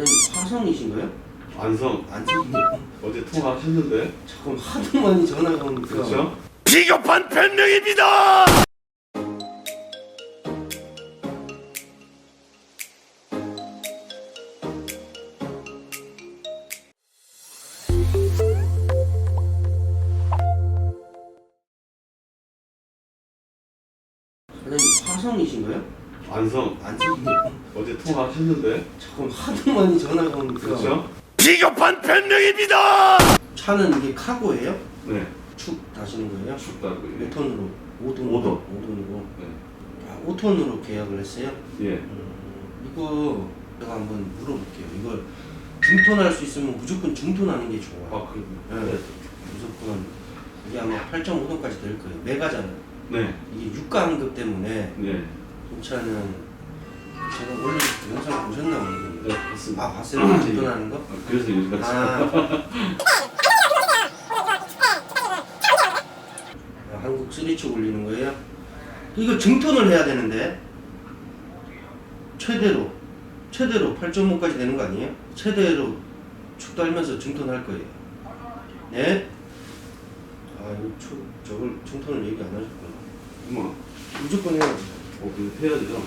사장님 화성이신가요? 안성 안성이 어제 통화하셨는데 잠깐 하도 많이 전화가 오니까 그렇죠? 비겁한 변명입니다. 사장님 화성이신가요? 안성 안성이 어제 통화하셨는데 잠깐 하도 많이 전화가 오니까 그렇죠? 비겁한 변명입니다. 차는 이게 카고예요? 네 축 다시는 거예요? 춥다고 몇 예. 톤으로? 5톤? 오 톤. 5톤이고 네. 아, 5톤으로 계약을 했어요? 예. 음, 이거 제가 한번 물어볼게요 이걸 중톤할 수 있으면 무조건 중톤하는 게 좋아요 아 그래요? 네. 무조건 이게 아마 8.5톤까지 될 거예요 메가잖아요 네. 이게 유가 환급 때문에 네. 이 차는 제가 원래 영상 보셨나 모르겠는데 네. 봤습니다. 아 봤어요? 중톤하는 거? 아, 그래서 요즘 같이 아. 한국 쓰리축 올리는 거예요? 이거 증톤을 해야 되는데 최대로 최대로 8.5까지 되는 거 아니에요? 최대로 축 달면서 증톤할 거예요. 네? 아 이거 축 저걸 증톤을 얘기 안 하셨구나. 어머. 무조건 해야죠. 어 근데 해야죠.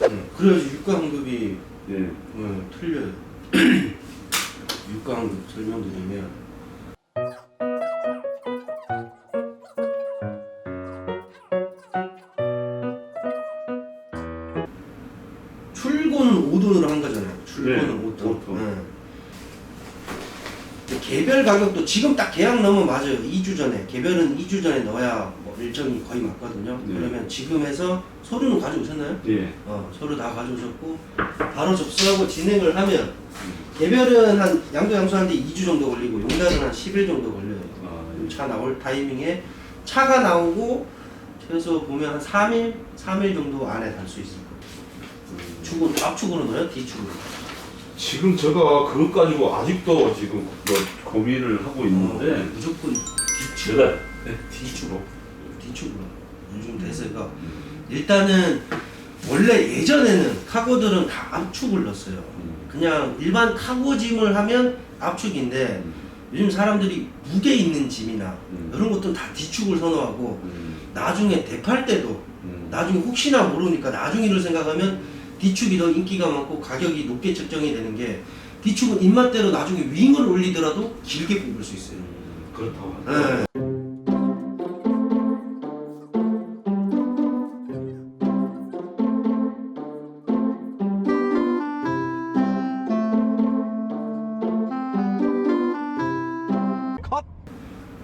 네. 그래야지 유가 환급이 예. 어, 틀려요. 유가 환급 설명드리면 출고는 5돈으로 한 거잖아요. 출고는 네, 5돈. 오 톤. 근데 개별 가격도 지금 딱 계약 넣으면 맞아요. 2주 전에. 개별은 2주 전에 넣어야 뭐 일정이 거의 맞거든요. 네. 그러면 지금 해서 서류는 가져오셨나요? 예. 어, 서류 다 가져오셨고 바로 접수하고 진행을 하면 개별은 한 양도 양수하는데 2주 정도 걸리고 용달은 한 10일 정도 걸려요. 아, 차 나올 타이밍에 차가 나오고 최소 보면 한 3일, 3일 정도 안에 달 수 있을 거예요. 축으로 앞축으로 넣어요, 뒤축으로. 지금 제가 그것 가지고 아직도 지금 뭐 고민을 하고 있는데 어, 무조건 뒤축. 제가 뒤축으로. 뒤축으로. 요즘 대세가 일단은 원래 예전에는 카고들은 다 앞축을 넣었어요. 음. 그냥 일반 카고 짐을 하면 압축인데 요즘 사람들이 무게 있는 짐이나 음. 이런 것들은 다 뒤축을 선호하고 음. 나중에 대팔 때도 음. 나중에 혹시나 모르니까 나중에를 생각하면 뒤축이 더 인기가 많고 가격이 높게 책정이 되는 게 뒤축은 입맛대로 나중에 윙을 올리더라도 길게 뽑을 수 있어요. 음, 그렇다고 하죠. 네.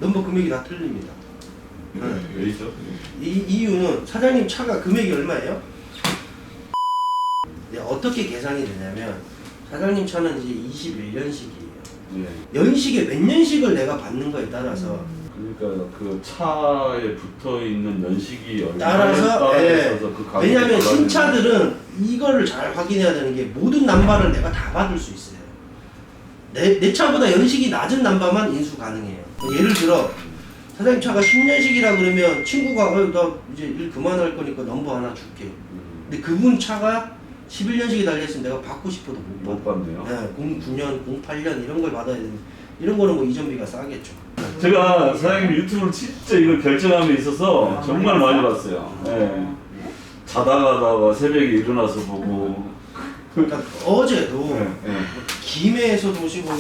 넘버 금액이 다 틀립니다. 네. 왜죠? 이 이유는 사장님 차가 금액이 얼마예요? 네, 어떻게 계산이 되냐면 사장님 차는 이제 21년식이에요. 예. 연식에 몇 년씩을 내가 받는 거에 따라서 그러니까 그 차에 붙어 있는 연식이 얼마에 따라서, 따라 예. 있어서 그 가격이 왜냐하면 달라지는 신차들은 이거를 잘 확인해야 되는 게 모든 남바를 내가 다 받을 수 있어요. 내, 내 차보다 연식이 낮은 남바만 인수 가능해요. 예를 들어 사장님 차가 10년식이라 그러면 친구가 어, 나 이제 일 그만할 거니까 넘버 하나 줄게. 음, 근데 그분 차가 11년식이 달려있으면 내가 받고 싶어도 못 받아. 못 받네요. 네, 09년, 08년 이런 걸 받아야 되는 이런 거는 뭐 이전비가 싸겠죠. 제가 사장님 유튜브를 진짜 이걸 결정함에 있어서 정말 많이 봤어요. 예. 자다가다가 새벽에 일어나서 보고. 그러니까 어제도 예, 예. 김해에서도 오시고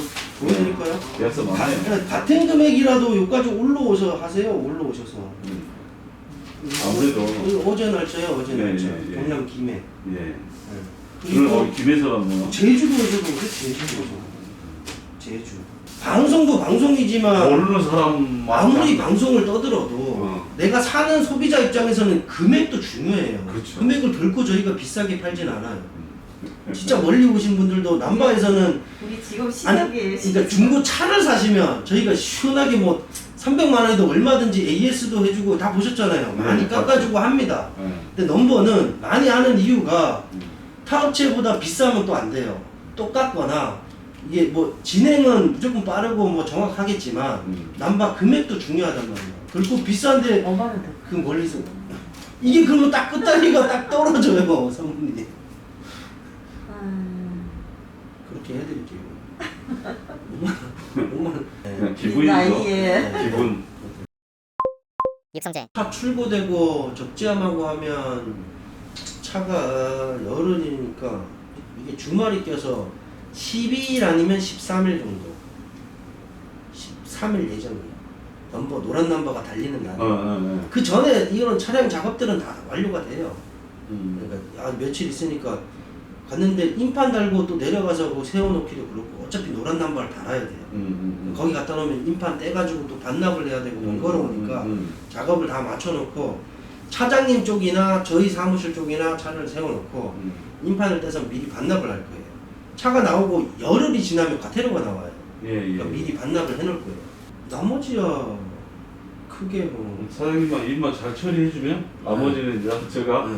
보여드릴까요? 계약서 가- 많네. 그냥 같은 금액이라도 여기까지 올라오셔 하세요. 올라오셔서. 음. 아무래도. 어, 어제 날짜요. 어제 네, 날짜. 네, 네. 경남 김해. 예. 네. 그리고 어디 김에서 갔네요. 제주도에서도 오세요. 제주도에서. 제주. 방송도 방송이지만 모르는 사람 아무리 방송을 떠들어도 어. 내가 사는 소비자 입장에서는 금액도 중요해요. 그렇죠. 금액을 결코 저희가 비싸게 팔진 않아요. 진짜 멀리 오신 분들도 남바에서는 우리 아니 시작이에요. 그러니까 중고 차를 사시면 저희가 시원하게 뭐 300만 원에도 얼마든지 AS도 해주고 다 보셨잖아요. 많이 네, 깎아주고 합니다. 예. 근데 넘버는 많이 하는 이유가 음. 타 업체보다 비싸면 또 안 돼요. 똑같거나 이게 뭐 진행은 무조건 빠르고 뭐 정확하겠지만 음. 남바 금액도 중요하단 말이에요. 결국 비싼데 더. 그 멀리서 이게 그러면 딱 끝다리가 딱 떨어져요, 사모님. 음, 그렇게 해드릴게요. 5만 5만 그냥 네. 기분이죠. 나이에. 네, 기분. 입성재 차 출고되고 적재함하고 하면 차가 열흘이니까 이게 주말이 껴서 12일 아니면 13일 정도 13일 예정이에요 넘버 노란 넘버가 달리는 날 어, 어, 어. 그 전에 이런 차량 작업들은 다 완료가 돼요 음. 그러니까 아, 며칠 있으니까 갔는데 인판 달고 또 내려가서 그 세워놓기도 그렇고 어차피 노란 넘버를 달아야 돼요 음, 음, 음. 거기 갖다 놓으면 인판 떼가지고 또 반납을 해야 되고 번거로우니까 음, 음, 작업을 다 맞춰놓고 차장님 쪽이나 저희 사무실 쪽이나 차를 세워놓고 음. 인판을 떼서 미리 반납을 할 거예요. 차가 나오고 열흘이 지나면 과태료가 나와요. 예, 예. 그러니까 미리 반납을 해놓을 거예요. 나머지야 크게 뭐 사장님만 일만 잘 처리해주면 나머지는 이제 제가 네.